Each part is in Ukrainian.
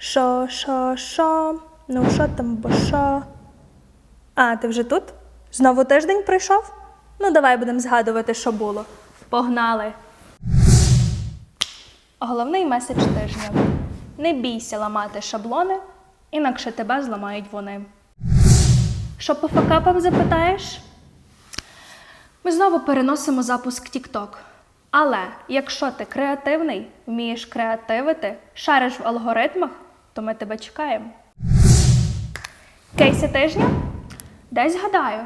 Шо, шо, шо? Ну, що там, бо що? А, ти вже тут? Знову тиждень пройшов? Ну, давай будемо згадувати, що було. Погнали. Головний меседж тижня: не бійся ламати шаблони, інакше тебе зламають вони. Що по факапам запитаєш? Ми знову переносимо запуск TikTok. Але якщо ти креативний, вмієш креативити, шариш в алгоритмах, то ми тебе чекаємо. Кейси тижня? Десь гадаю.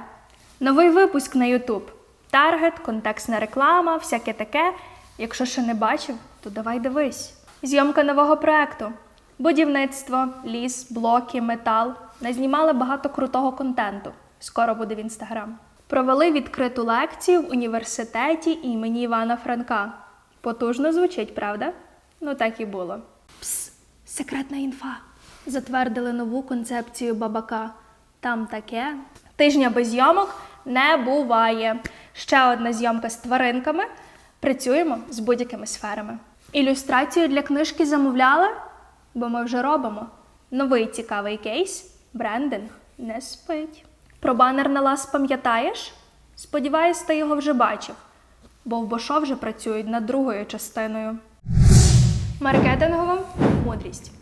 Новий випуск на YouTube. Таргет, контекстна реклама, всяке таке. Якщо ще не бачив, то давай дивись. Зйомка нового проекту. Будівництво, ліс, блоки, метал. Назнімали багато крутого контенту. Скоро буде в інстаграм. Провели відкриту лекцію в університеті імені Івана Франка. Потужно звучить, правда? Ну так і було. Секретна інфа. Затвердили нову концепцію бабака. Там таке. Тижня без зйомок не буває. Ще одна зйомка з тваринками. Працюємо з будь-якими сферами. Ілюстрацію для книжки замовляли, бо ми вже робимо. Новий цікавий кейс брендинг не спить. Про банер на лас пам'ятаєш? Сподіваюсь, ти його вже бачив, бо в Бошо вже працюють над другою частиною. Маркетингова мудрість.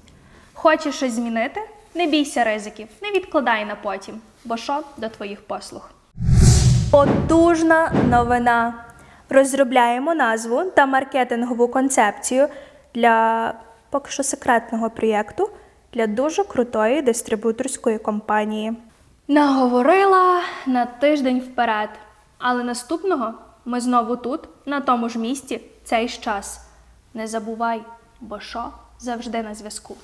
Хочеш щось змінити? Не бійся ризиків, не відкладай на потім, бо що до твоїх послуг. Потужна новина. Розробляємо назву та маркетингову концепцію для поки що секретного проєкту для дуже крутої дистрибуторської компанії. Наговорила на тиждень вперед, але наступного ми знову тут, на тому ж місці, цей ж час. Не забувай, бо що завжди на зв'язку.